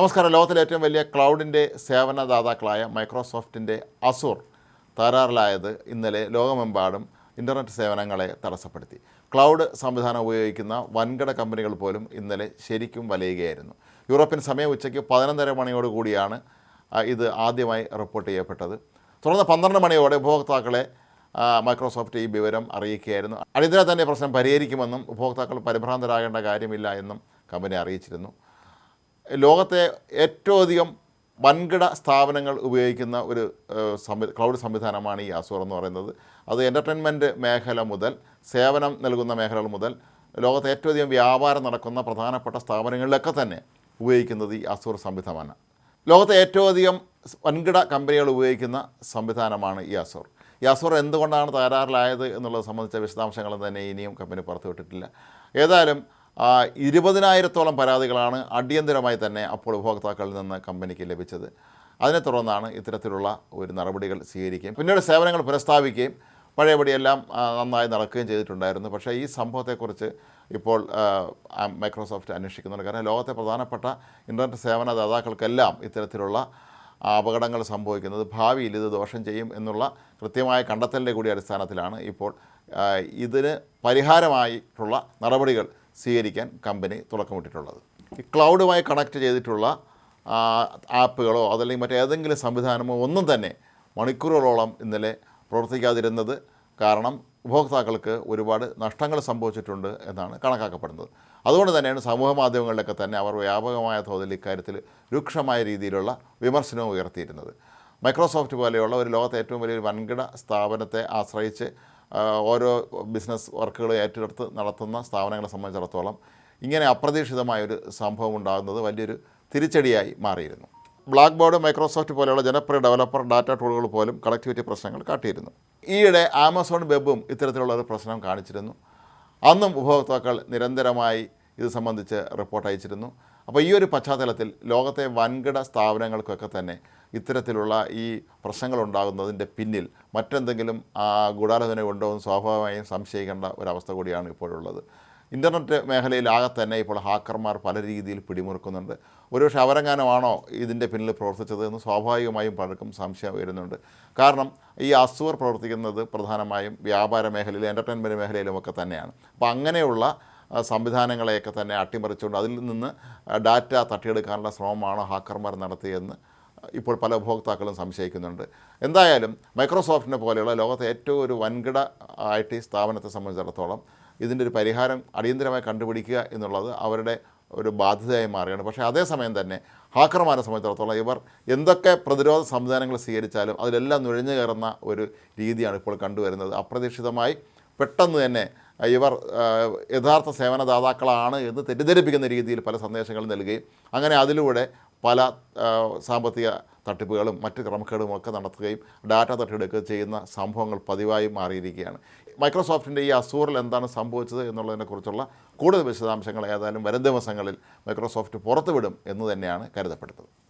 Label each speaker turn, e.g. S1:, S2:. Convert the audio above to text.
S1: നമസ്കാരം. ലോകത്തിലെ ഏറ്റവും വലിയ ക്ലൗഡിന്റെ സേവനദാതാക്കളായ മൈക്രോസോഫ്റ്റിന്റെ അസൂർ തകരാറിലായത് ഇന്നലെ ലോകമെമ്പാടും ഇന്റർനെറ്റ് സേവനങ്ങളെ തടസ്സപ്പെടുത്തി. ക്ലൗഡ് സംവിധാനം ഉപയോഗിക്കുന്ന വൻകിട കമ്പനികൾ പോലും ഇന്നലെ ശരിക്കും വലയുകയായിരുന്നു. യൂറോപ്യൻ സമയം ഉച്ചയ്ക്ക് പതിനൊന്നര മണിയോടുകൂടിയാണ് ഇത് ആദ്യമായി റിപ്പോർട്ട് ചെയ്യപ്പെട്ടത്. തുടർന്ന് പന്ത്രണ്ട് മണിയോടെ ഉപഭോക്താക്കളെ മൈക്രോസോഫ്റ്റ് ഈ വിവരം അറിയിക്കുകയായിരുന്നു. അടിയന്തര തന്നെ പ്രശ്നം പരിഹരിക്കുമെന്നും ഉപഭോക്താക്കൾ പരിഭ്രാന്തരാകേണ്ട കാര്യമില്ല എന്നും കമ്പനി അറിയിച്ചിരുന്നു. ലോകത്തെ ഏറ്റവും അധികം വൻകിട സ്ഥാപനങ്ങൾ ഉപയോഗിക്കുന്ന ഒരു സംവി ക്ലൗഡ് സംവിധാനമാണ് ഈ അസൂർ എന്ന് പറയുന്നത്. അത് എന്റർടൈൻമെന്റ് മേഖല മുതൽ സേവനം നൽകുന്ന മേഖലകൾ മുതൽ ലോകത്തെ ഏറ്റവും അധികം വ്യാപാരം നടക്കുന്ന പ്രധാനപ്പെട്ട സ്ഥാപനങ്ങളിലൊക്കെ തന്നെ ഉപയോഗിക്കുന്നത് ഈ അസൂർ സംവിധാനമാണ്. ലോകത്തെ ഏറ്റവും അധികം വൻകിട കമ്പനികൾ ഉപയോഗിക്കുന്ന സംവിധാനമാണ് ഈ അസൂർ ഈ അസൂർ എന്തുകൊണ്ടാണ് തകരാറിലായത് എന്നുള്ളത് സംബന്ധിച്ച വിശദാംശങ്ങളും തന്നെ ഇനിയും കമ്പനി പുറത്തുവിട്ടിട്ടില്ല. ഏതായാലും ഇരുപതിനായിരത്തോളം പരാതികളാണ് അടിയന്തരമായി തന്നെ അപ്പോൾ ഉപഭോക്താക്കളിൽ നിന്ന് കമ്പനിക്ക് ലഭിച്ചത്. അതിനെ തുടർന്നാണ് ഇത്തരത്തിലുള്ള ഒരു നടപടികൾ സ്വീകരിക്കുകയും പിന്നീട് സേവനങ്ങൾ പുനഃസ്ഥാപിക്കുകയും പഴയപടിയെല്ലാം നന്നായി നടക്കുകയും ചെയ്തിട്ടുണ്ടായിരുന്നു. പക്ഷേ ഈ സംഭവത്തെക്കുറിച്ച് ഇപ്പോൾ മൈക്രോസോഫ്റ്റ് അന്വേഷിക്കുന്നുണ്ട്. കാരണം ലോകത്തെ പ്രധാനപ്പെട്ട ഇന്റർനെറ്റ് സേവനദാതാക്കൾക്കെല്ലാം ഇത്തരത്തിലുള്ള അപകടങ്ങൾ സംഭവിക്കുന്നത് ഭാവിയിൽ ഇത് ദോഷം ചെയ്യും എന്നുള്ള കൃത്യമായ കണ്ടെത്തലിന്റെ കൂടി അടിസ്ഥാനത്തിലാണ് ഇപ്പോൾ ഇതിന് പരിഹാരമായിട്ടുള്ള നടപടികൾ സ്വീകരിക്കാൻ കമ്പനി തുടക്കമിട്ടിട്ടുള്ളത്. ഈ ക്ലൗഡുമായി കണക്ട് ചെയ്തിട്ടുള്ള ആപ്പുകളോ അതല്ലെങ്കിൽ മറ്റേതെങ്കിലും സംവിധാനമോ ഒന്നും തന്നെ മണിക്കൂറുകളോളം ഇന്നലെ പ്രവർത്തിക്കാതിരുന്നത് കാരണം ഉപഭോക്താക്കൾക്ക് ഒരുപാട് നഷ്ടങ്ങൾ സംഭവിച്ചിട്ടുണ്ട് എന്നാണ് കണക്കാക്കപ്പെടുന്നത്. അതുകൊണ്ട് തന്നെയാണ് സമൂഹ മാധ്യമങ്ങളിലൊക്കെ തന്നെ അവർ വ്യാപകമായ തോതിൽ ഇക്കാര്യത്തിൽ രൂക്ഷമായ രീതിയിലുള്ള വിമർശനവും ഉയർത്തിയിരുന്നത്. മൈക്രോസോഫ്റ്റ് പോലെയുള്ള ഒരു ലോകത്തെ ഏറ്റവും വലിയൊരു വൻകിട സ്ഥാപനത്തെ ആശ്രയിച്ച് ഓരോ ബിസിനസ് വർക്കുകൾ ഏറ്റെടുത്ത് നടത്തുന്ന സ്ഥാപനങ്ങളെ സംബന്ധിച്ചിടത്തോളം ഇങ്ങനെ അപ്രതീക്ഷിതമായൊരു സംഭവം ഉണ്ടാകുന്നത് വലിയൊരു തിരിച്ചടിയായി മാറിയിരുന്നു. ബ്ലാക്ക് ബോർഡ് മൈക്രോസോഫ്റ്റ് പോലെയുള്ള ജനപ്രിയ ഡെവലപ്പർ ഡാറ്റ ടൂളുകൾ പോലും കണക്ടിവിറ്റി പ്രശ്നങ്ങൾ കാട്ടിയിരുന്നു. ഈയിടെ ആമസോൺ വെബും ഇത്തരത്തിലുള്ള ഒരു പ്രശ്നം കാണിച്ചിരുന്നു. അന്നും ഉപഭോക്താക്കൾ നിരന്തരമായി ഇത് സംബന്ധിച്ച് റിപ്പോർട്ട് അയച്ചിരുന്നു. അപ്പോൾ ഈ ഒരു പശ്ചാത്തലത്തിൽ ലോകത്തെ വൻകിട സ്ഥാപനങ്ങൾക്കൊക്കെ തന്നെ ഇത്തരത്തിലുള്ള ഈ പ്രശ്നങ്ങൾ ഉണ്ടാകുന്നതിന്റെ പിന്നിൽ മറ്റെന്തെങ്കിലും ഗൂഢാലോചന ഉണ്ടോ എന്ന് സ്വാഭാവികമായും സംശയിക്കേണ്ട ഒരവസ്ഥ കൂടിയാണ് ഇപ്പോഴുള്ളത്. ഇന്റർനെറ്റ് മേഖലയിലാകെ തന്നെ ഇപ്പോൾ ഹാക്കർമാർ പല രീതിയിൽ പിടിമുറുക്കുന്നുണ്ട്. ഒരുപക്ഷെ അവരെങ്ങാനുമാണോ ഇതിന്റെ പിന്നിൽ പ്രവർത്തിച്ചത് എന്ന് സ്വാഭാവികമായും പലർക്കും സംശയം വരുന്നുണ്ട്. കാരണം ഈ അസുവർ പ്രവർത്തിക്കുന്നത് പ്രധാനമായും വ്യാപാര മേഖലയിലും എന്റർടൈൻമെന്റ് മേഖലയിലുമൊക്കെ തന്നെയാണ്. അപ്പോൾ അങ്ങനെയുള്ള സംവിധാനങ്ങളെയൊക്കെ തന്നെ അട്ടിമറിച്ചുകൊണ്ട് അതിൽ നിന്ന് ഡാറ്റ തട്ടിയെടുക്കാനുള്ള ശ്രമമാണ് ഹാക്കർമാർ നടത്തിയതെന്ന് ഇപ്പോൾ പല ഉപഭോക്താക്കളും സംശയിക്കുന്നുണ്ട്. എന്തായാലും മൈക്രോസോഫ്റ്റിനെ പോലെയുള്ള ലോകത്തെ ഏറ്റവും ഒരു വൻകിട ഐ ടി സ്ഥാപനത്തെ സംബന്ധിച്ചിടത്തോളം ഇതിന്റെ ഒരു പരിഹാരം അടിയന്തരമായി കണ്ടുപിടിക്കുക എന്നുള്ളത് അവരുടെ ഒരു ബാധ്യതയായി മാറുകയാണ്. പക്ഷേ അതേസമയം തന്നെ ഹാക്കർമാരെ സംബന്ധിച്ചിടത്തോളം ഇവർ എന്തൊക്കെ പ്രതിരോധ സംവിധാനങ്ങൾ സ്വീകരിച്ചാലും അതിലെല്ലാം നുഴഞ്ഞു കയറുന്ന ഒരു രീതിയാണ് ഇപ്പോൾ കണ്ടുവരുന്നത്. അപ്രതീക്ഷിതമായി പെട്ടെന്ന് തന്നെ ഇവർ യഥാർത്ഥ സേവനദാതാക്കളാണ് എന്ന് തെറ്റിദ്ധരിപ്പിക്കുന്ന രീതിയിൽ പല സന്ദേശങ്ങൾ നൽകുകയും അങ്ങനെ അതിലൂടെ പല സാമ്പത്തിക തട്ടിപ്പുകളും മറ്റ് ക്രമക്കേടും ഒക്കെ നടത്തുകയും ഡാറ്റ തട്ടിയെടുക്കുകയും ചെയ്യുന്ന സംഭവങ്ങൾ പതിവായി മാറിയിരിക്കുകയാണ്. മൈക്രോസോഫ്റ്റിന്റെ ഈ അസൂറിൽ എന്താണ് സംഭവിച്ചത് എന്നുള്ളതിനെക്കുറിച്ചുള്ള കൂടുതൽ വിശദാംശങ്ങൾ ഏതായാലും വരും ദിവസങ്ങളിൽ മൈക്രോസോഫ്റ്റ് പുറത്തുവിടും എന്ന് തന്നെയാണ് കരുതപ്പെടുന്നത്.